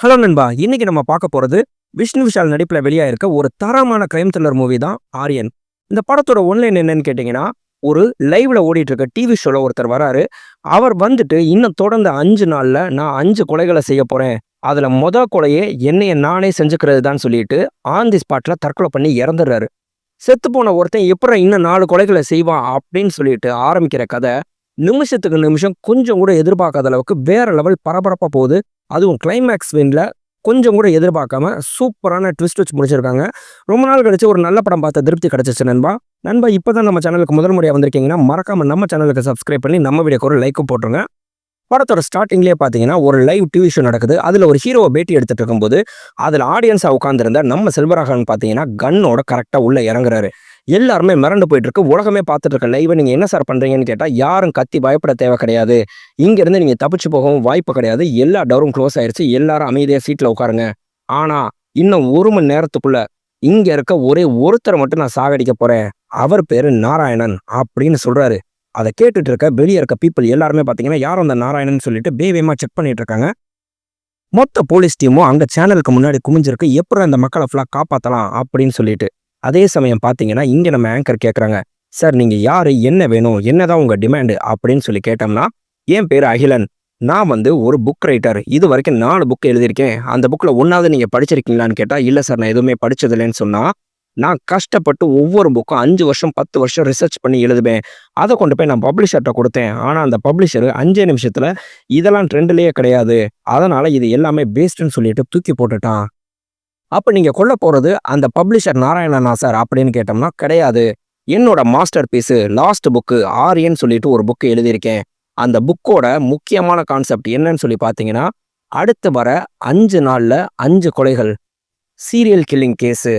Hello நண்பா இன்னைக்கு நம்ம பார்க்க போகிறது விஷ்ணு விஷால் நடிப்பில் வெளியாயிருக்க ஒரு தரமான கிரைம் த்ரில்லர் மூவி தான் ஆரியன். இந்த படத்தோட ஒன்லைன் என்னன்னு கேட்டிங்கன்னா ஒரு லைவ்ல ஓடிட்டு இருக்க டிவி ஷோவில் ஒருத்தர் வராரு. அவர் வந்துட்டு இன்னும் தொடர்ந்து அஞ்சு நாளில் நான் அஞ்சு கொலைகளை செய்ய போகிறேன் அதில் மொத கொலையே என்னைய நானே செஞ்சுக்கிறது தான் சொல்லிட்டு ஆன் தி ஸ்பாட்டில் தற்கொலை பண்ணி இறந்துடுறாரு. செத்து போன ஒருத்தன் எப்படி இன்னும் நாலு கொலைகளை செய்வான் அப்படின்னு சொல்லிட்டு ஆரம்பிக்கிற கதை நிமிஷத்துக்கு நிமிஷம் கொஞ்சம் கூட எதிர்பார்க்காத அளவுக்கு வேற லெவல் பரபரப்பாக போகுது. அதுவும் கிளைமேக்ஸ் வின்ல கொஞ்சம் கூட எதிர்பார்க்காம சூப்பரான ட்விஸ்ட் வச்சு முடிச்சிருக்காங்க. ரொம்ப நாள் கழிச்சு ஒரு நல்ல படம் பார்த்த திருப்தி கிடைச்சிச்சு நண்பா. நண்பா இப்போ தான் நம்ம சேனலுக்கு முதல் முறையாக வந்திருக்கீங்கன்னா மறக்காம நம்ம சேனலுக்கு சப்ஸ்கிரைப் பண்ணி நம்ம வீடியோக்கு ஒரு லைக்கும் போட்டுருங்க. படத்தோட ஸ்டார்டிங்லேயே பார்த்தீங்கன்னா ஒரு லைவ் டிவி ஷோ நடக்குது. அதில் ஒரு ஹீரோவை பேட்டி எடுத்துகிட்டு இருக்கும்போது அதில் ஆடியன்ஸாக உட்காந்துருந்த நம்ம செல்வராகவன் பார்த்தீங்கன்னா கன்னோட கரெக்டாக உள்ளே இறங்குறாரு. எல்லாருமே மிரண்டு போயிட்டு இருக்கு உலகமே பார்த்துட்டு இருக்க லைவை நீங்கள் என்ன சார் பண்ணுறீங்கன்னு கேட்டால் யாரும் கத்தி பயப்பட தேவை கிடையாது. இங்கேருந்து நீங்கள் தப்பிச்சு போகவும் வாய்ப்பு கிடையாது. எல்லா டோரும் க்ளோஸ் ஆயிடுச்சு எல்லாரும் அமைதியாக சீட்டில் உட்காருங்க. ஆனால் இன்னும் ஒரு மணி நேரத்துக்குள்ள இங்கே இருக்க ஒரே ஒருத்தரை மட்டும் நான் சாகடிக்க போகிறேன் அவர் பேர் நாராயணன் அப்படின்னு சொல்கிறாரு அதை கேட்டுட்டு இருக்க வெளியே இருக்க பீப்புள் எல்லாருமே பார்த்தீங்கன்னா யாரும் அந்த நாராயணன் சொல்லிட்டு பேவேமா செக் பண்ணிட்டு இருக்காங்க. மொத்த போலீஸ் டீமும் அங்கே சேனலுக்கு முன்னாடி குமிஞ்சிருக்கு. எப்படி அந்த மக்களை ஃபுல்லாக காப்பாற்றலாம் அப்படின்னு சொல்லிட்டு. அதே சமயம் பார்த்தீங்கன்னா இங்கே நம்ம ஆங்கர் கேட்குறாங்க சார் நீங்கள் யார்? என்ன வேணும்? என்னதான் உங்கள் டிமாண்டு அப்படின்னு சொல்லி கேட்டோம்னா என் பேர் அகிலன். நான் வந்து ஒரு புக் ரைட்டர் இது வரைக்கும் நாலு புக் எழுதியிருக்கேன். அந்த புக்கில் ஒன்றாவது நீங்கள் படிச்சிருக்கீங்களான்னு கேட்டால் இல்லை சார் நான் எதுவுமே படித்ததில்லைன்னு சொன்னால் நான் கஷ்டப்பட்டு ஒவ்வொரு புக்கும் அஞ்சு வருஷம் பத்து வருஷம் ரிசர்ச் பண்ணி எழுதுவேன். அதை கொண்டு போய் நான் பப்ளிஷர்கிட்ட கொடுத்தேன். ஆனால் அந்த பப்ளிஷர் அஞ்சே நிமிஷத்தில் இதெல்லாம் ட்ரெண்ட்லேயே கிடையாது. அதனால் இது எல்லாமே பேஸ்டுன்னு சொல்லிட்டு தூக்கி போட்டுட்டான். அப்போ நீங்கள் கொல்ல போகிறது அந்த பப்ளிஷர் நாராயணனா சார் அப்படின்னு கேட்டோம்னா கிடையாது. என்னோட மாஸ்டர் பீஸு லாஸ்ட் புக்கு ஆரியன்னு சொல்லிட்டு ஒரு புக்கு எழுதியிருக்கேன். அந்த புக்கோட முக்கியமான கான்செப்ட் என்னன்னு சொல்லி பார்த்தீங்கன்னா அடுத்து வர அஞ்சு நாளில் அஞ்சு கொலைகள். சீரியல் கில்லிங் கேஸு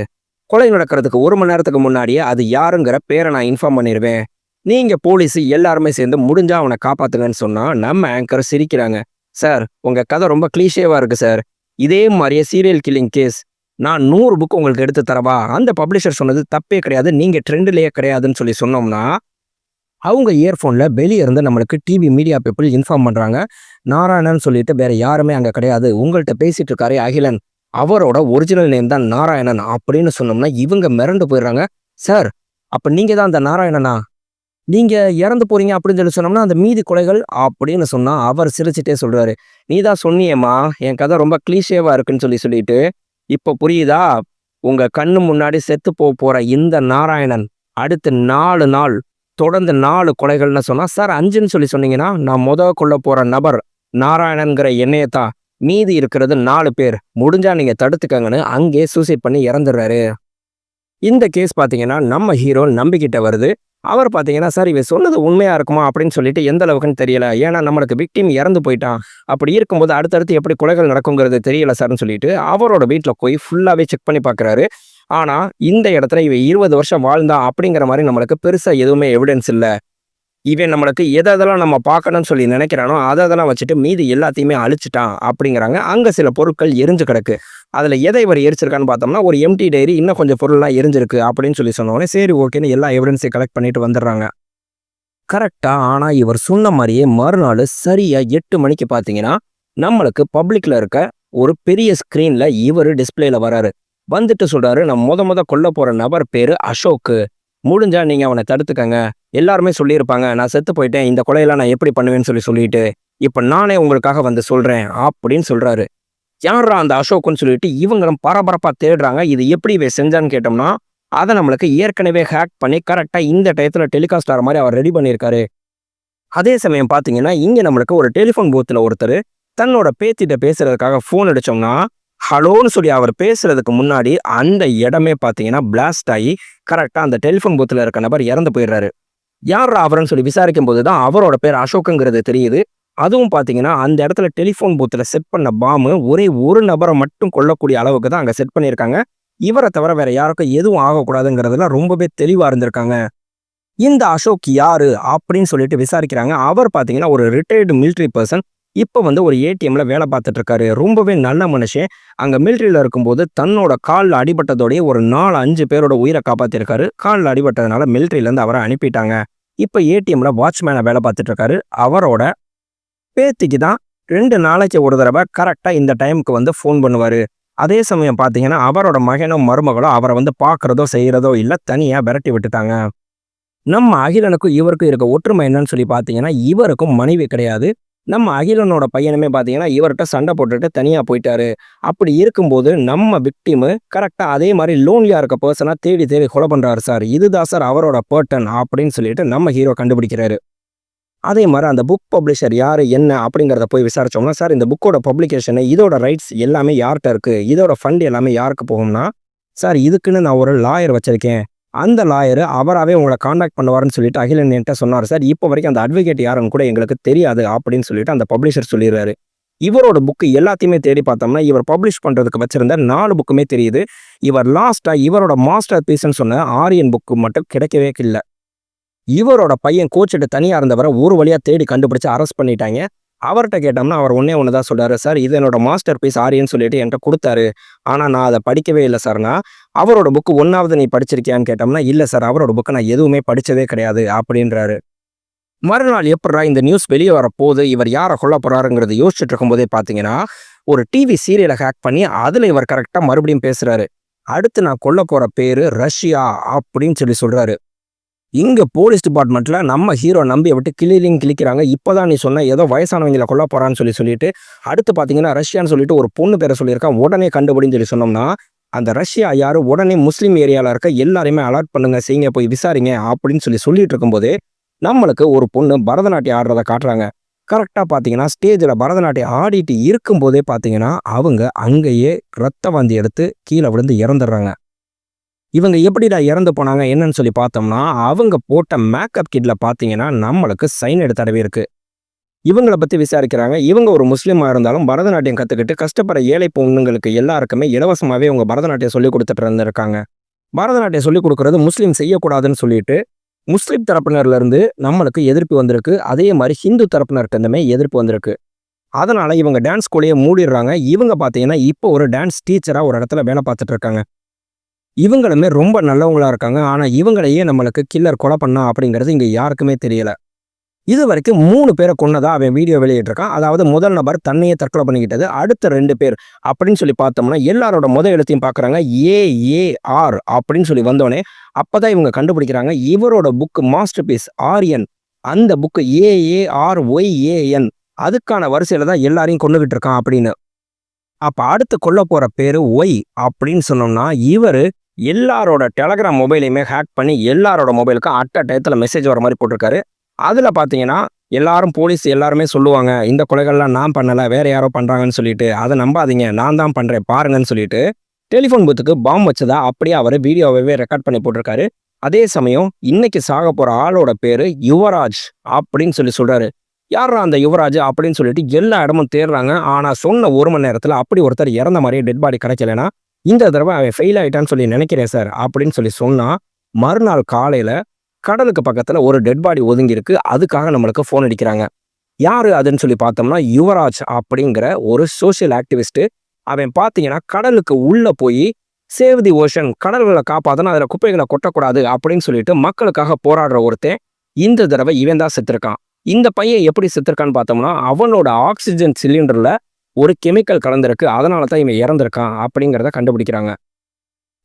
கொலை நடக்கிறதுக்கு ஒரு மணி நேரத்துக்கு முன்னாடியே அது யாருங்கிற பேரை நான் இன்ஃபார்ம் பண்ணிடுவேன் நீங்கள் போலீஸு எல்லாருமே சேர்ந்து முடிஞ்சால் அவனை காப்பாத்துங்கன்னு சொன்னால் நம்ம ஆங்கர் சிரிக்கிறாங்க. சார் உங்கள் கதை ரொம்ப கிளீஷேவாக இருக்குது சார் இதே மாதிரியே சீரியல் கில்லிங் கேஸ் நான் நூறு புக் உங்களுக்கு எடுத்து தரவா? அந்த பப்ளிஷர் சொன்னது தப்பே கிடையாது. நீங்கள் ட்ரெண்ட்லேயே கிடையாதுன்னு சொல்லி சொன்னோம்னா அவங்க இயர்ஃபோனில் வெளியே இருந்து நம்மளுக்கு டிவி மீடியா பீப்புள் இன்ஃபார்ம் பண்ணுறாங்க நாராயணன் சொல்லிட்டு வேறு யாருமே அங்கே கிடையாது. உங்கள்கிட்ட பேசிகிட்டு இருக்காரே அகிலன். அவரோட ஒரிஜினல் நேம் தான் நாராயணன் அப்படின்னு சொன்னோம்னா இவங்க மிரண்டு போயிடுறாங்க. சார் அப்போ நீங்கள் தான் அந்த நாராயணனா? நீங்கள் இறந்து போறீங்க அப்படின்னு சொல்லி சொன்னோம்னா அந்த மீதி கொலைகள் அப்படின்னு சொன்னா அவர் சிரிச்சிட்டே சொல்றாரு. நீ தான் சொன்னியேம்மா என் கதை ரொம்ப கிளீஷேவா இருக்குன்னு சொல்லி சொல்லிட்டு இப்போ புரியுதா? உங்கள் கண்ணு முன்னாடி செத்து போக போகிற இந்த நாராயணன் அடுத்து நாலு நாள் தொடர்ந்து நாலு கொலைகள்னு சொன்னால் சார் அஞ்சுன்னு சொல்லி சொன்னீங்கன்னா நான் முத கொள்ள போகிற நபர் நாராயணன்கிற எண்ணெயத்தான் மீதி இருக்கிறது நாலு பேர். முடிஞ்சால் நீங்கள் தடுத்துக்கங்கன்னு அங்கே சூசைட் பண்ணி இறந்துடுறாரு. இந்த கேஸ் பார்த்தீங்கன்னா நம்ம ஹீரோ நம்பிக்கிட்ட வருது. அவர் பார்த்தீங்கன்னா சார் இவன் சொன்னது உண்மையாக இருக்குமா? அப்படின்னு சொல்லிட்டு எந்த அளவுக்குன்னு தெரியல. ஏன்னா நம்மளுக்கு விக்டிம் இறந்து போயிட்டான். அப்படி இருக்கும்போது அடுத்தடுத்து எப்படி கொலைகள் நடக்குங்கிறது தெரியல சார்னு சொல்லிட்டு அவரோட வீட்டில் போய் ஃபுல்லாகவே செக் பண்ணி பார்க்குறாரு ஆனால் இந்த இடத்துல இவன் இருபது வருஷம் வாழ்ந்தா அப்படிங்கிற மாதிரி நம்மளுக்கு பெருசாக எதுவுமே எவிடன்ஸ் இல்லை. இவன் நம்மளுக்கு எதை எதெல்லாம் நம்ம பார்க்கணும்னு சொல்லி நினைக்கிறானோ அதை அதெல்லாம் வச்சுட்டு மீதி எல்லாத்தையுமே அழிச்சிட்டான் அப்படிங்கிறாங்க. அங்கே சில பொருட்கள் எரிஞ்சு கிடக்கு. அதில் எதை இவர் எரிச்சிருக்கான்னு பார்த்தோம்னா ஒரு எம்டி டைரி இன்னும் கொஞ்சம் பொருள்லாம் எரிஞ்சிருக்கு அப்படின்னு சொல்லி சொன்னோடனே சரி ஓகேன்னு எல்லா எவிடன்ஸையும் கலெக்ட் பண்ணிட்டு வந்துடுறாங்க. கரெக்டாக ஆனால் இவர் சொன்ன மாதிரியே மறுநாள் சரியாக எட்டு மணிக்கு பார்த்தீங்கன்னா நம்மளுக்கு பப்ளிக்கில் இருக்க ஒரு பெரிய ஸ்க்ரீனில் இவர் டிஸ்பிளேல வராரு. வந்துட்டு சொல்கிறாரு நான் முத முத கொல்ல போகிற நபர் பேர் அசோக்கு. முடிஞ்சால் நீங்கள் அவனை தடுத்துக்கங்க. எல்லாருமே சொல்லியிருப்பாங்க நான் செத்து போயிட்டேன் இந்த கொலையெல்லாம் நான் எப்படி பண்ணுவேன்னு சொல்லி சொல்லிட்டு இப்போ நானே உங்களுக்காக வந்து சொல்கிறேன் அப்படின்னு சொல்கிறாரு யாரா அந்த அசோக்குன்னு சொல்லிட்டு இவங்களும் பரபரப்பாக தேடுறாங்க இது எப்படி இவை செஞ்சான்னு கேட்டோம்னா அதை நம்மளுக்கு ஏற்கனவே ஹேக் பண்ணி கரெக்டாக இந்த டயத்தில் டெலிகாஸ்ட் ஆகிற மாதிரி அவர் ரெடி பண்ணியிருக்காரு. அதே சமயம் பார்த்தீங்கன்னா இங்கே நம்மளுக்கு ஒரு டெலிஃபோன் பூத்தில் ஒருத்தர் தன்னோட பேத்திட்ட பேசுறதுக்காக ஃபோன் அடிச்சோம்னா ஹலோன்னு சொல்லி அவர் பேசுறதுக்கு முன்னாடி அந்த இடமே பார்த்தீங்கன்னா பிளாஸ்ட் ஆகி கரெக்டாக அந்த டெலிஃபோன் பூத்தில் இருக்க நபர் இறந்து போயிடுறாரு. யார் அவர்னு சொல்லி விசாரிக்கும் போது தான் அவரோட பேர் அசோக்குங்கிறது தெரியுது. அதுவும் பார்த்தீங்கன்னா அந்த இடத்துல டெலிஃபோன் பூத்தில் செட் பண்ண பாம்பு ஒரே ஒரு நபரை மட்டும் கொல்லக்கூடிய அளவுக்கு தான் அங்கே செட் பண்ணியிருக்காங்க. இவரை தவிர வேற யாருக்கும் எதுவும் ஆகக்கூடாதுங்கிறதுல ரொம்பவே தெளிவாக இருந்திருக்காங்க. இந்த அசோக் யாரு? அப்படின்னு சொல்லிட்டு விசாரிக்கிறாங்க. அவர் பார்த்தீங்கன்னா ஒரு ரிட்டையர்டு மிலிட்ரி பர்சன் இப்போ வந்து ஒரு ஏடிஎம்ல வேலை பார்த்துட்டு இருக்காரு. ரொம்பவே நல்ல மனுஷன். அங்கே மிலிட்ரியில் இருக்கும்போது தன்னோட காலில் அடிபட்டதோடய ஒரு நாலு அஞ்சு பேரோட உயிரை காப்பாற்றிருக்காரு காலில் அடிபட்டதுனால மிலிட்ரியிலேருந்து அவரை அனுப்பிட்டாங்க. இப்போ ஏடிஎம்ல வாட்ச்மேனை வேலை பார்த்துட்டு இருக்காரு. அவரோட பேத்திக்கு தான் ரெண்டு நாளைக்கு ஒரு தடவை கரெக்டாக இந்த டைமுக்கு வந்து ஃபோன் பண்ணுவார். அதே சமயம் பார்த்தீங்கன்னா அவரோட மகனும் மருமகளும் அவரை வந்து பார்க்குறதோ செய்கிறதோ இல்லை தனியாக விரட்டி விட்டுட்டாங்க. நம்ம அகிலனுக்கும் இவருக்கும் இருக்க ஒற்றுமை என்னன்னு சொல்லி பார்த்தீங்கன்னா இவருக்கும் மனைவி கிடையாது. நம்ம அகிலனோட பையனுமே பார்த்தீங்கன்னா இவர்கிட்ட சண்டை போட்டுட்டு தனியாக போயிட்டாரு. அப்படி இருக்கும்போது நம்ம விக்டிமு கரெக்டாக அதே மாதிரி லோன்லியாக இருக்க பர்சனாக தேடி தேடி கொலை பண்ணுறாரு சார். இதுதான் சார் அவரோட பேர்டன் அப்படின்னு சொல்லிட்டு நம்ம ஹீரோ கண்டுபிடிக்கிறாரு. அதே மாதிரி அந்த புக் பப்ளிஷர் யார் என்ன அப்படிங்கிறத போய் விசாரிச்சோம்னா சார் இந்த புக்கோட பப்ளிகேஷனு இதோட ரைட்ஸ் எல்லாமே யார்கிட்ட இருக்குது இதோட ஃபண்ட் எல்லாமே யாருக்கு போகும்னா சார் இதுக்குன்னு நான் ஒரு லாயர் வச்சிருக்கேன். அந்த லாயர் அவராகவே உங்களை காண்டாக்ட் பண்ணுவாருன்னு சொல்லிட்டு அகிலன் என்கிட்ட சொன்னார். சார் இப்போ வரைக்கும் அந்த அட்வொகேட் யாருன்னு கூட எங்களுக்கு தெரியாது அப்படின்னு சொல்லிட்டு அந்த பப்ளிஷர் சொல்லிடுறாரு. இவரோட புக்கு எல்லாத்தையுமே தேடி பார்த்தோம்னா இவர் பப்ளிஷ் பண்ணுறதுக்கு வச்சிருந்த நாலு புக்குமே தெரியுது. இவர் லாஸ்ட்டாக இவரோட மாஸ்டர் பீஸ்ன்னு சொன்ன ஆரியன் புக்கு மட்டும் கிடைக்கவே இல்லை. இவரோட பையன் கோச்சிட்டு தனியாக இருந்தவரை ஒரு வழியாக தேடி கண்டுபிடிச்சு அரெஸ்ட் பண்ணிட்டாங்க. அவர்கிட்ட கேட்டோம்னா அவர் ஒன்றே ஒன்று தான் சொல்கிறாரு சார் இது என்னோட மாஸ்டர் பீஸ் ஆரியன்னு சொல்லிட்டு என்கிட்ட கொடுத்தாரு. ஆனால் நான் அதை படிக்கவே இல்லை சார்னா அவரோட புக்கு ஒன்றாவது நீ படிச்சிருக்கியான்னு கேட்டோம்னா இல்லை சார் அவரோட புக்கை நான் எதுவுமே படித்ததே கிடையாது அப்படின்றாரு. மறுநாள் எப்படா இந்த நியூஸ் வெளியே வரப்போகுது இவர் யாரை கொல்ல போகிறாருங்கிறத யோசிச்சுட்டு இருக்கும்போதே பார்த்தீங்கன்னா ஒரு டிவி சீரியலை ஹேக் பண்ணி அதில் இவர் கரெக்டாக மறுபடியும் பேசுகிறாரு அடுத்து நான் கொல்ல போகிற பேர் ரஷ்யா அப்படின்னு சொல்லி சொல்கிறாரு இங்கே போலீஸ் டிபார்ட்மெண்ட்டில் நம்ம ஹீரோ நம்பி விட்டு கிளிலிங் கிளிக்கிறாங்க. இப்போதான் நீ சொன்ன ஏதோ வயசானவங்களை கொல்ல போகிறான்னு சொல்லி சொல்லிட்டு அடுத்து பார்த்தீங்கன்னா ரஷ்யான்னு சொல்லிட்டு ஒரு பொண்ணு பேரை சொல்லியிருக்கான். உடனே கண்டுபிடின்னு சொல்லி சொன்னோம்னா அந்த ரஷ்யா யார்? உடனே முஸ்லீம் ஏரியாவில் இருக்க எல்லாரையுமே அலர்ட் பண்ணுங்க செய்யுங்க போய் விசாரிங்க அப்படின்னு சொல்லி சொல்லிட்டு இருக்கும்போது நம்மளுக்கு ஒரு பொண்ணு பரதநாட்டியம் ஆடுறத காட்டுறாங்க. கரெக்டாக பார்த்தீங்கன்னா ஸ்டேஜில் பரதநாட்டியம் ஆடிட்டு இருக்கும்போதே பார்த்தீங்கன்னா அவங்க அங்கேயே ரத்த வாந்தி எடுத்து கீழே விழுந்து இறந்துடுறாங்க. இவங்க எப்படிடா இறந்து போனாங்க என்னன்னு சொல்லி பார்த்தோம்னா அவங்க போட்ட மேக்கப் கிட்ல பார்த்தீங்கன்னா நம்மளுக்கு சைன் எடுத்தடவே தடவி இருக்கு. இவங்களை பற்றி விசாரிக்கிறாங்க. இவங்க ஒரு முஸ்லீமாக இருந்தாலும் பரதநாட்டியம் கற்றுக்கிட்டு கஷ்டப்படுற ஏழை பொண்ணுங்களுக்கு எல்லாருக்குமே இலவசமாகவே அவங்க பரதநாட்டியம் சொல்லி கொடுத்துட்டு இருந்திருக்காங்க. பரதநாட்டியம் சொல்லி கொடுக்கறது முஸ்லீம் செய்யக்கூடாதுன்னு சொல்லிட்டு முஸ்லீம் தரப்பினர்லேருந்து நம்மளுக்கு எதிர்ப்பு வந்திருக்கு. அதே மாதிரி ஹிந்து தரப்பினர்கிட்டருந்துமே எதிர்ப்பு வந்திருக்கு. அதனால் இவங்க டான்ஸ் ஸ்கூலையே மூடிடுறாங்க. இவங்க பார்த்தீங்கன்னா இப்போ ஒரு டான்ஸ் டீச்சராக ஒரு இடத்துல வேலை பார்த்துட்டு இருக்காங்க. இவங்களுமே ரொம்ப நல்லவங்களா இருக்காங்க. ஆனால் இவங்களையே நம்மளுக்கு கில்லர் கொலை பண்ணா அப்படிங்கிறது இங்கே யாருக்குமே தெரியலை. இது வரைக்கும் மூணு பேரை கொன்னதா அவன் வீடியோ வெளியிட்டிருக்கான். அதாவது முதல் நபர் தன்னையே தற்கொலை பண்ணிக்கிட்டது. அடுத்த ரெண்டு பேர் அப்படின்னு சொல்லி பார்த்தோம்னா எல்லாரோட முத எழுத்தையும் பார்க்குறாங்க. ஏ ஏ ஆர் அப்படின்னு சொல்லி வந்தோடனே அப்பதான் இவங்க கண்டுபிடிக்கிறாங்க. இவரோட புக்கு மாஸ்டர் பீஸ் ஆரியன் அந்த book A A R Y A N அதுக்கான வரிசையில் தான் எல்லாரையும் கொண்டுகிட்டு இருக்கான் அப்படின்னு. அப்போ அடுத்து கொல்ல போகிற பேர் ஒய் அப்படின்னு சொன்னோம்னா இவர் எல்லாரோட டெலகிராம் மொபைலையுமே ஹேக் பண்ணி எல்லாரோட மொபைலுக்கும் அட் அ டயத்தில் மெசேஜ் வர மாதிரி போட்டிருக்காரு. அதில் பார்த்தீங்கன்னா எல்லாரும் போலீஸ் எல்லாருமே சொல்லுவாங்க இந்த கொலைகள்லாம் நான் பண்ணலை வேறு யாரோ பண்ணுறாங்கன்னு சொல்லிட்டு. அதை நம்பாதீங்க நான் தான் பண்ணுறேன் பாருங்கன்னு சொல்லிட்டு டெலிஃபோன் பூத்துக்கு பாம்பு வச்சதா அப்படியே அவர் வீடியோவே ரெக்கார்ட் பண்ணி போட்டிருக்காரு. அதே சமயம் இன்னைக்கு சாக போகிற ஆளோட பேர் யுவராஜ் அப்படின்னு சொல்லி சொல்கிறாரு யாரா அந்த யுவராஜ் அப்படின்னு சொல்லிட்டு எல்லா இடமும் தேடுறாங்க. ஆனால் சொன்ன ஒரு மணி நேரத்தில் அப்படி ஒருத்தர் இறந்த மாதிரியே டெட் பாடி கிடைக்கலனா இந்த தடவை அவன் ஃபெயில் ஆயிட்டான்னு சொல்லி நினைக்கிறேன் சார் அப்படின்னு சொல்லி சொன்னால் மறுநாள் காலையில் கடலுக்கு பக்கத்தில் ஒரு டெட் பாடி ஒதுங்கி இருக்கு அதுக்காக நம்மளுக்கு ஃபோன் அடிக்கிறாங்க. யார் அதுன்னு சொல்லி பார்த்தோம்னா யுவராஜ் அப்படிங்கிற ஒரு சோஷியல் ஆக்டிவிஸ்ட்டு அவன் பார்த்தீங்கன்னா கடலுக்கு உள்ளே போய் சேவ் தி ஓஷன் கடல்களை காப்பாத்தணும் அதில் குப்பைகளை கொட்டக்கூடாது அப்படின்னு சொல்லிட்டு மக்களுக்காக போராடுற ஒருத்தன் இந்த தடவை இவன் தான் செத்துருக்கான். இந்த பையன் எப்படி செத்துருக்கான்னு பார்த்தோம்னா அவனோட ஆக்சிஜன் சிலிண்டரில் ஒரு கெமிக்கல் கலந்திருக்கு அதனால தான் இவன் இறந்துருக்கான் அப்படிங்கிறத கண்டுபிடிக்கிறாங்க.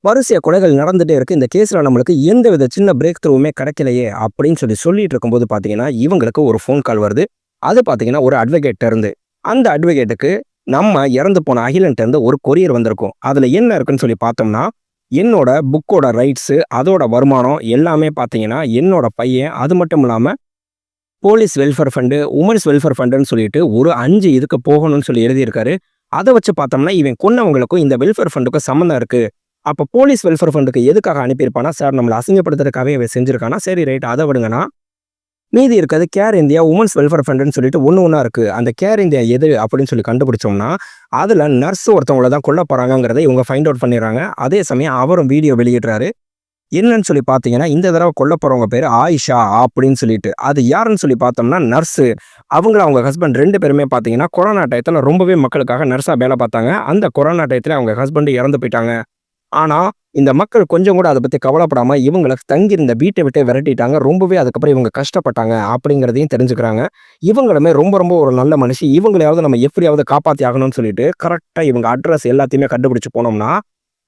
வரிசைய கொலைகள் நடந்துகிட்டே இருக்குது இந்த கேஸில் நம்மளுக்கு எந்த வித சின்ன பிரேக் த்ரூவுமே கிடைக்கலையே அப்படின்னு சொல்லி சொல்லிட்டு இருக்கும்போது பார்த்தீங்கன்னா இவங்களுக்கு ஒரு ஃபோன் கால் வருது. அது பார்த்தீங்கன்னா ஒரு அட்வொகேட் இருந்து. அந்த அட்வொகேட்டுக்கு நம்ம இறந்து போன அகிலன்ட்டேருந்து ஒரு கொரியர் வந்திருக்கும். அதில் என்ன இருக்குன்னு சொல்லி பார்த்தோம்னா என்னோட புக்கோட ரைட்ஸு அதோட வருமானம் எல்லாமே பார்த்தீங்கன்னா என்னோட பையன் அது மட்டும் இல்லாமல் police welfare fund women's welfare ஃபண்டுன்னு சொல்லிட்டு ஒரு அஞ்சு இதுக்கு போகணும்னு சொல்லி எழுதியிருக்காரு. அதை வச்சு பார்த்தோம்னா இவன் கொன்னவங்களுக்கும் இந்த வெல்ஃபேர் ஃபண்டுக்கும் சம்மந்தம் இருக்கு. அப்போ போலீஸ் வெல்ஃபேர் ஃபண்டுக்கு எதுக்காக அனுப்பியிருப்பானா சார் நம்மளை அசிங்கப்படுத்துறதுக்காகவே இவன் செஞ்சிருக்கானா? சரி ரைட் அதை விடுங்கண்ணா மீதி இருக்கிறது கேர் இந்தியா உமன்ஸ் வெல்ஃபேர் ஃபண்டுன்னு சொல்லிட்டு ஒன்று ஒன்றா இருக்குது அந்த கேர் இந்தியா எது அப்படின்னு சொல்லி கண்டுபிடிச்சோம்னா அதில் நர்ஸ் ஒருத்தவங்கள தான் கொல்ல போகிறாங்கங்கிறத இவங்க ஃபைண்ட் அவுட் பண்ணிடுறாங்க. அதே சமயம் அவரும் வீடியோ வெளியிடுறாரு. என்னன்னு சொல்லி பார்த்தீங்கன்னா இந்த தடவை கொல்ல போகிறவங்க பேர் ஆயிஷா அப்படின்னு சொல்லிட்டு. அது யாருன்னு சொல்லி பார்த்தோம்னா நர்ஸு. அவங்கள அவங்க ஹஸ்பண்ட் ரெண்டு பேருமே பார்த்தீங்கன்னா கொரோனா டயத்தில் ரொம்பவே மக்களுக்காக நர்ஸாக வேலை பார்த்தாங்க. அந்த கொரோனா டயத்தில் அவங்க ஹஸ்பண்டு இறந்து போயிட்டாங்க. ஆனால் இந்த மக்கள் கொஞ்சம் கூட அதை பற்றி கவலைப்படாமல் இவங்களை தங்கியிருந்த வீட்டை விட்டே விரட்டிட்டாங்க. ரொம்பவே அதுக்கப்புறம் இவங்க கஷ்டப்பட்டாங்க அப்படிங்கிறதையும் தெரிஞ்சுக்கிறாங்க. இவங்களுமே ரொம்ப ரொம்ப ஒரு நல்ல மனுஷி. இவங்களையாவது நம்ம எப்படியாவது காப்பாற்றி ஆகணும்னு சொல்லிட்டு கரெக்டாக இவங்க அட்ரஸ் எல்லாத்தையுமே கண்டுபிடிச்சு போனோம்னா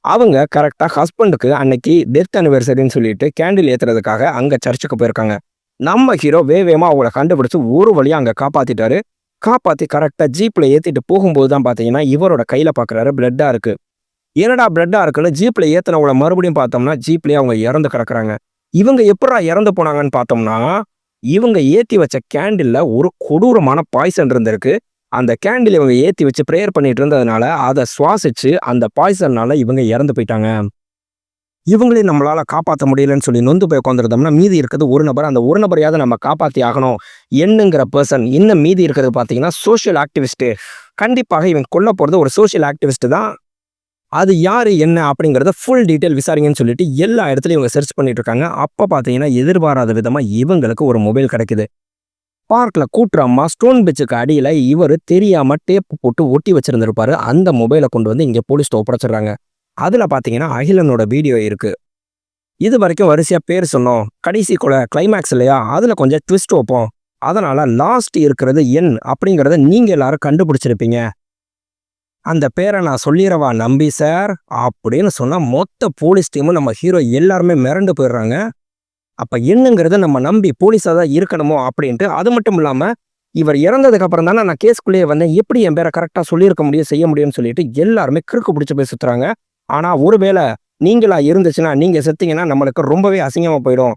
அவங்க கரெக்டாக ஹஸ்பண்டுக்கு அன்னைக்கு டெத் அனிவர்சரின்னு சொல்லிட்டு கேண்டில் ஏற்றுறதுக்காக அங்கே சர்ச்சுக்கு போயிருக்காங்க. நம்ம ஹீரோ வேவேமாக அவங்கள கண்டுபிடிச்சி ஒரு வழியாக அங்கே காப்பாற்றிட்டாரு காப்பாற்றி கரெக்டாக ஜீப்பில் ஏற்றிட்டு போகும்போது தான் பார்த்தீங்கன்னா இவரோட கையில் பார்க்குறாரு பிளட்டாக இருக்குது என்னடா பிளட்டாக இருக்குன்னு ஜீப்பில் ஏற்றினவங்கள மறுபடியும் பார்த்தோம்னா ஜீப்லேயே அவங்க இறந்து கிடக்குறாங்க. இவங்க எப்படா இறந்து போனாங்கன்னு பார்த்தோம்னா இவங்க ஏற்றி வச்ச கேண்டிலில் ஒரு கொடூரமான பாய்சன் இருந்திருக்கு. அந்த கேண்டில் இவங்க ஏற்றி வச்சு ப்ரேயர் பண்ணிட்டு இருந்ததுனால அதை சுவாசிச்சு அந்த பாய்சன்னால இவங்க இறந்து போயிட்டாங்க. இவங்களையும் நம்மளால் காப்பாற்ற முடியலன்னு சொல்லி நொந்து போய் உட்காந்துருந்தோம்னா மீதி இருக்கிறது ஒரு நபர் அந்த ஒரு நபரையாவது நம்ம காப்பாற்றி ஆகணும். என்னங்கிற பர்சன் இன்னும் மீதி இருக்கிறது பார்த்தீங்கன்னா சோஷியல் ஆக்டிவிஸ்ட்டு கண்டிப்பாக இவன் கொல்ல போகிறது ஒரு சோஷியல் ஆக்டிவிஸ்ட்டு தான். அது யார் என்ன அப்படிங்கிறத ஃபுல் டீட்டெயில் விசாரிங்கன்னு சொல்லிட்டு எல்லா இடத்துலையும் இவங்க சர்ச் பண்ணிட்டு இருக்காங்க. அப்போ பார்த்தீங்கன்னா எதிர்பாராத விதமாக இவங்களுக்கு ஒரு மொபைல் கிடைக்குது. பார்க்கில் கூட்டுறம்மா ஸ்டோன் பெச்சுக்கு அடியில் இவர் தெரியாமல் டேப் போட்டு ஒட்டி வச்சிருந்திருப்பாரு. அந்த மொபைலை கொண்டு வந்து இங்கே போலீஸ் ஒப்படைச்சிடுறாங்க. அதில் பார்த்தீங்கன்னா அகிலனோட வீடியோ இருக்கு. இது வரைக்கும் வரிசையாக பேர் சொன்னோம். கடைசி கொலை கிளைமேக்ஸ் இல்லையா? அதில் கொஞ்சம் ட்விஸ்ட் வைப்போம். அதனால் லாஸ்ட் இருக்கிறது என் அப்படிங்கிறத நீங்கள் எல்லாரும் கண்டுபிடிச்சிருப்பீங்க. அந்த பேரை நான் சொல்லிடவா நம்பி சார் அப்படின்னு சொன்னால் மொத்த போலீஸ் டீமும் நம்ம ஹீரோ எல்லாருமே மிரண்டு போயிடுறாங்க. அப்போ என்னங்கிறத நம்ம நம்பி போலீஸாக தான் இருக்கணுமோ அப்படின்ட்டு அது மட்டும் இல்லாமல் இவர் இறந்ததுக்கு அப்புறம் தானே நான் கேஸ்க்குள்ளேயே வந்தேன். எப்படி என் பேரை கரெக்டாக சொல்லியிருக்க முடியும் செய்ய முடியும்னு சொல்லிட்டு எல்லாருமே கிறுக்கு பிடிச்சி போய் சுற்றுறாங்க ஆனால் ஒருவேளை நீங்களா இருந்துச்சுன்னா நீங்கள் செத்தீங்கன்னா நம்மளுக்கு ரொம்பவே அசிங்கமாக போயிடும்.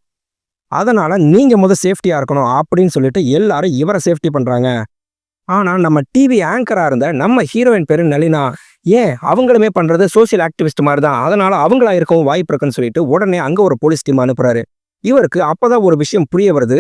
அதனால் நீங்கள் முத சேஃப்டியாக இருக்கணும் அப்படின்னு சொல்லிட்டு எல்லாரும் இவரை சேஃப்டி பண்ணுறாங்க ஆனால் நம்ம டிவி ஆங்கராக இருந்த நம்ம ஹீரோயின் பேர் நளினா ஏன் அவங்களுமே பண்ணுறது சோஷியல் ஆக்டிவிஸ்ட் மாதிரி தான் அதனால் அவங்களா இருக்கவும் வாய்ப்பு இருக்குன்னு சொல்லிட்டு உடனே அங்கே ஒரு போலீஸ் டீம் அனுப்புகிறாரு இவருக்கு அப்போதான் ஒரு விஷயம் புரிய வருது.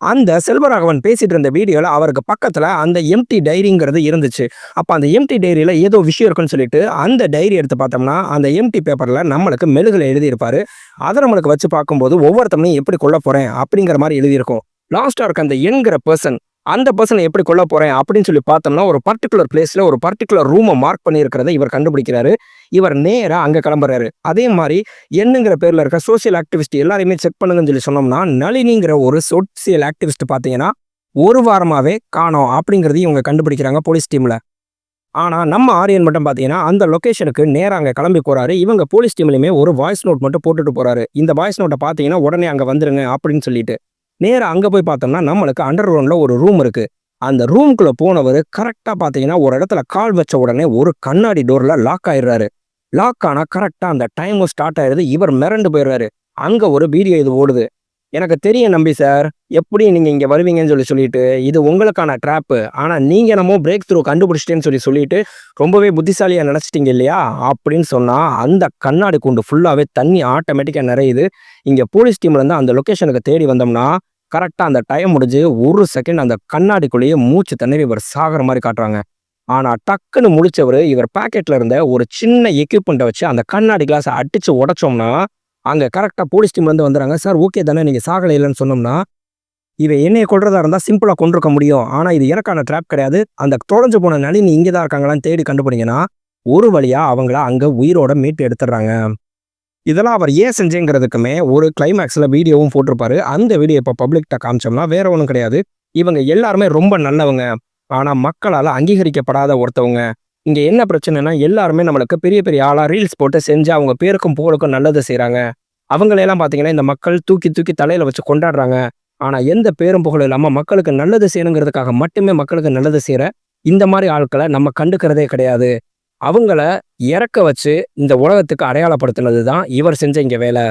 அந்த செல்வராகவன் பேசிட்டு இருந்த வீடியோவில் அவருக்கு பக்கத்தில் அந்த எம்டி டைரிங்கிறது இருந்துச்சு. அப்போ அந்த எம்டி டைரியில் ஏதோ விஷயம் இருக்குன்னு சொல்லிட்டு அந்த டைரி எடுத்து பார்த்தோம்னா அந்த எம்டி பேப்பரில் நம்மளுக்கு மெழுகில் எழுதியிருப்பார். அதை நம்மளுக்கு வச்சு பார்க்கும்போது ஒவ்வொருத்தனையும் எப்படி கொள்ள போகிறேன் அப்படிங்கிற மாதிரி எழுதியிருக்கும். லாஸ்ட்டாக இருக்க அந்த என்கிற பர்சன் அந்த பர்சனை எப்படி கொல்ல போறேன் அப்படின்னு சொல்லி பார்த்தோம்னா ஒரு பர்டிகுலர் பிளேஸ்ல ஒரு பர்டிகுலர் ரூமை மார்க் பண்ணியிருக்கிறத இவர் கண்டுபிடிக்கிறாரு. இவர் நேராக அங்கே கிளம்புறாரு. அதே மாதிரி என்னங்கிற பேர்ல இருக்க சோசியல் ஆக்டிவிஸ்ட் எல்லாரையுமே செக் பண்ணுங்கன்னு சொல்லி சொன்னோம்னா நளினிங்கிற ஒரு சோசியல் ஆக்டிவிஸ்ட் பார்த்தீங்கன்னா ஒரு வாரமாகவே காணோம் அப்படிங்கிறதையும் இவங்க கண்டுபிடிக்கிறாங்க போலீஸ் டீம்ல ஆனால் நம்ம ஆரியன் மட்டும் பார்த்தீங்கன்னா அந்த லொகேஷனுக்கு நேராக அங்கே கிளம்பி போகிறாரு இவங்க போலீஸ் டீம்லையுமே ஒரு வாய்ஸ் நோட் மட்டும் போட்டுட்டு போகிறாரு இந்த வாய்ஸ் நோட்டை பார்த்தீங்கன்னா உடனே அங்கே வந்துருங்க அப்படின்னு சொல்லிட்டு. நேராக அங்கே போய் பார்த்தோம்னா நம்மளுக்கு அண்டர் கிரவுண்டில் ஒரு ரூம் இருக்கு. அந்த ரூம்குள்ளே போனவர் கரெக்டாக பார்த்தீங்கன்னா ஒரு இடத்துல கால் வச்ச உடனே ஒரு கண்ணாடி டோரில் லாக் ஆயிடுறாரு. லாக் ஆனால் கரெக்டாக அந்த டைமும் ஸ்டார்ட் ஆயிடுது. இவர் மிரண்டு போயிடுறாரு. அங்கே ஒரு வீடியோ இது ஓடுது. எனக்கு தெரியும் நம்பி சார். எப்படி நீங்கள் இங்கே வருவீங்கன்னு சொல்லி சொல்லிட்டு இது உங்களுக்கான ட்ராப்பு ஆனால் நீங்கள் என்னமோ பிரேக் த்ரூ கண்டுபிடிச்சிட்டேன்னு சொல்லி சொல்லிட்டு ரொம்பவே புத்திசாலியாக நினச்சிட்டிங்க இல்லையா? அப்படின்னு சொன்னால் அந்த கண்ணாடி கூண்டு ஃபுல்லாகவே தண்ணி ஆட்டோமேட்டிக்காக நிறையுது. இங்கே போலீஸ் டீம்லேருந்து அந்த லொக்கேஷனுக்கு தேடி வந்தோம்னா கரெக்டாக அந்த டைம் முடிஞ்சு ஒரு செகண்ட் அந்த கண்ணாடிக்குள்ளேயே மூச்சு தண்ணீர் இவர் சாகிற மாதிரி காட்டுறாங்க. ஆனால் டக்குன்னு முடிச்சவர் இவர் பாக்கெட்ல இருந்த ஒரு சின்ன எக்யூப்மெண்ட்டை வச்சு அந்த கண்ணாடி கிளாஸை அடித்து உடைச்சோம்னா அங்கே கரெக்டாக போலீஸ் டீம் வந்து வந்துடுறாங்க சார் ஓகே தானே நீங்கள் சாகலை இல்லைன்னு சொன்னோம்னா இவன் என்னையை கொள்றதா இருந்தால் சிம்பிளாக கொண்டிருக்க முடியும். ஆனால் இது எனக்கான ட்ராப் கிடையாது. அந்த தொலைஞ்சு போன நளினி இங்கே தான் இருக்காங்களான்னு தேடி கண்டுபிடிங்கன்னா ஒரு வழியாக அவங்கள அங்கே உயிரோட மீட்டு எடுத்துடுறாங்க. இதெல்லாம் அவர் ஏன் செஞ்சேங்கிறதுக்குமே ஒரு கிளைமேக்ஸில் வீடியோவும் போட்டிருப்பாரு. அந்த வீடியோ இப்போ பப்ளிக்கிட்ட காமிச்சோம்னா வேற ஒன்றும் கிடையாது. இவங்க எல்லாருமே ரொம்ப நல்லவங்க. ஆனால் மக்களால் அங்கீகரிக்கப்படாத ஒருத்தவங்க. இங்கே என்ன பிரச்சனைனா எல்லாருமே நம்மளுக்கு பெரிய பெரிய ஆளாக ரீல்ஸ் போட்டு செஞ்சு அவங்க பேருக்கும் புகழுக்கும் நல்லது செய்கிறாங்க அவங்களையெல்லாம் பார்த்தீங்கன்னா இந்த மக்கள் தூக்கி தூக்கி தலையில் வச்சு கொண்டாடுறாங்க. ஆனால் எந்த பேரும் புகழும் இல்லாமல் மக்களுக்கு நல்லது செய்யணுங்கிறதுக்காக மட்டுமே மக்களுக்கு நல்லது செய்கிற இந்த மாதிரி ஆட்களை நம்ம கண்டுக்கிறதே கிடையாது. அவங்கள இறக்க வச்சு இந்த உலகத்துக்கு அடையாளப்படுத்துனது தான் இவர் செஞ்ச இங்கே வேலை.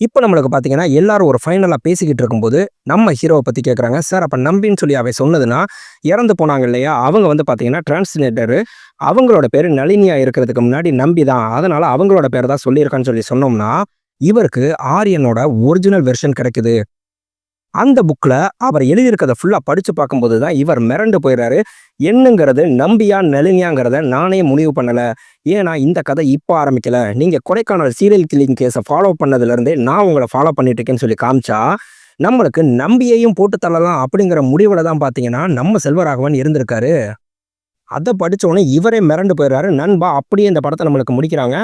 இப்போ நம்மளுக்கு பார்த்தீங்கன்னா எல்லாரும் ஒரு ஃபைனலாக பேசிக்கிட்டு இருக்கும்போது நம்ம ஹீரோவை பற்றி கேட்குறாங்க சார் அப்போ நம்பின்னு சொல்லி அவை சொன்னதுன்னா இறந்து போனாங்க இல்லையா? அவங்க வந்து பார்த்தீங்கன்னா டிரான்ஸ்லேட்டரு அவங்களோட பேர் நளினியாக இருக்கிறதுக்கு முன்னாடி நம்பி தான் அதனால் அவங்களோட பேர் தான் சொல்லியிருக்கான்னு சொல்லி சொன்னோம்னா இவருக்கு ஆரியனோட ஒரிஜினல் வெர்ஷன் கிடைக்குது. அந்த புக்கில் அவர் எழுதியிருக்கிறத ஃபுல்லாக படித்து பார்க்கும்போது தான் இவர் மிரண்டு போயிடுறாரு என்னங்கிறது நம்பியா நளினியாங்கிறத நானே முடிவு பண்ணலை. ஏன்னா இந்த கதை இப்போ ஆரம்பிக்கலை. நீங்கள் கொடைக்கானல் சீரியல் கில்லிங் கேஸை ஃபாலோ பண்ணதுலேருந்தே நான் உங்களை ஃபாலோ பண்ணிட்டு இருக்கேன்னு சொல்லி காமிச்சா நம்மளுக்கு நம்பியையும் போட்டு தள்ளலாம் அப்படிங்கிற முடிவில் தான் பார்த்தீங்கன்னா நம்ம செல்வராகவன் இருந்திருக்காரு. அதை படிச்ச உடனே இவரே மிரண்டு போயிடுறாரு நண்பா அப்படியே இந்த படத்தை நம்மளுக்கு முடிக்கிறாங்க.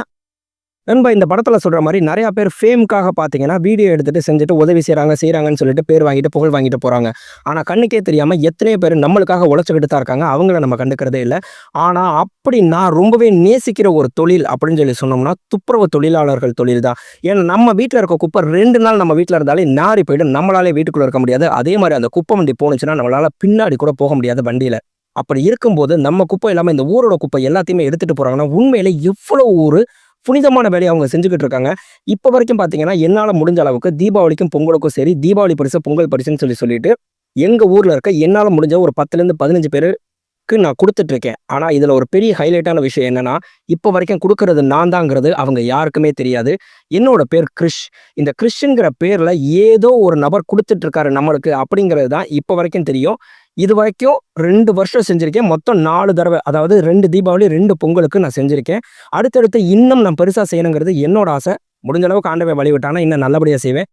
நண்பா இந்த படத்தில் சொல்கிற மாதிரி நிறையா பேர் ஃபேமுக்காக பார்த்தீங்கன்னா வீடியோ எடுத்துகிட்டு செஞ்சுட்டு உதவி செய்கிறாங்க செய்கிறாங்கன்னு சொல்லிட்டு பேர் வாங்கிட்டு புகழ் வாங்கிட்டு போகிறாங்க ஆனால் கண்ணுக்கே தெரியாமல் எத்தனையோ பேர் நம்மளுக்காக உழைச்சிக்கிட்டு தான் இருக்காங்க. அவங்கள நம்ம கண்டுக்கிறதே இல்லை. ஆனால் அப்படி நான் ரொம்பவே நேசிக்கிற ஒரு தொழில் அப்படின்னு சொல்லி சொன்னோம்னா துப்புரவு தொழிலாளர்கள் தொழில் தான். ஏன்னா நம்ம வீட்டில் இருக்க குப்பை ரெண்டு நாள் நம்ம வீட்டில் இருந்தாலே நாரி போயிட்டு நம்மளாலே வீட்டுக்குள்ளே இருக்க முடியாது. அதே மாதிரி அந்த குப்பை வண்டி போணுச்சுன்னா நம்மளால் பின்னாடி கூட போக முடியாது வண்டியில். அப்படி இருக்கும்போது நம்ம குப்பை இல்லாமல் இந்த ஊரோட குப்பை எல்லாத்தையுமே எடுத்துகிட்டு போகிறாங்கன்னா உண்மையிலே எவ்வளோ ஒரு புனிதமான வேலையை அவங்க செஞ்சுக்கிட்டு இருக்காங்க. இப்போ வரைக்கும் பார்த்தீங்கன்னா என்னால் முடிஞ்ச அளவுக்கு தீபாவளிக்கும் பொங்கலுக்கும் சரி தீபாவளி பரிசு பொங்கல் பரிசுன்னு சொல்லி சொல்லிட்டு எங்கள் ஊரில் இருக்க என்னால் முடிஞ்ச ஒரு பத்துலேருந்து பதினஞ்சு பேருக்கு நான் கொடுத்துட்ருக்கேன். ஆனால் இதில் ஒரு பெரிய ஹைலைட்டான விஷயம் என்னென்னா இப்போ வரைக்கும் கொடுக்கறது நான் தாங்கிறது அவங்க யாருக்குமே தெரியாது. என்னோட பேர் கிறிஷ் இந்த கிறிஷ்ங்கிற பேரில் ஏதோ ஒரு நபர் கொடுத்துட்ருக்காரு நம்மளுக்கு அப்படிங்கிறது தான் இப்போ வரைக்கும் தெரியும். இது வரைக்கும் ரெண்டு வருஷம் செஞ்சுருக்கேன். மொத்தம் நாலு தடவை அதாவது ரெண்டு தீபாவளி ரெண்டு பொங்கலுக்கு நான் செஞ்சுருக்கேன். அடுத்தடுத்து இன்னும் நான் பெருசாக செய்யணுங்கிறது என்னோட ஆசை. முடிஞ்ச அளவுக்கு ஆண்டவை வழிவிட்டானா இன்னும் நல்லபடியாக செய்வேன்.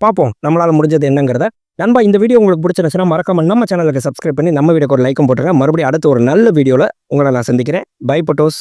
பார்ப்போம் நம்மளால் முடிஞ்சது என்னங்கிறத. நண்பா இந்த வீடியோ உங்களுக்கு பிடிச்சிருச்சுன்னா மறக்காம நம்ம சேனலுக்கு சப்ஸ்கிரைப் பண்ணி நம்ம வீடியோக்கு ஒரு லைக்கும் போட்டுருங்க. மறுபடியும் அடுத்த ஒரு நல்ல வீடியோவில் உங்களை நான் சந்திக்கிறேன். பை பட்டோஸ்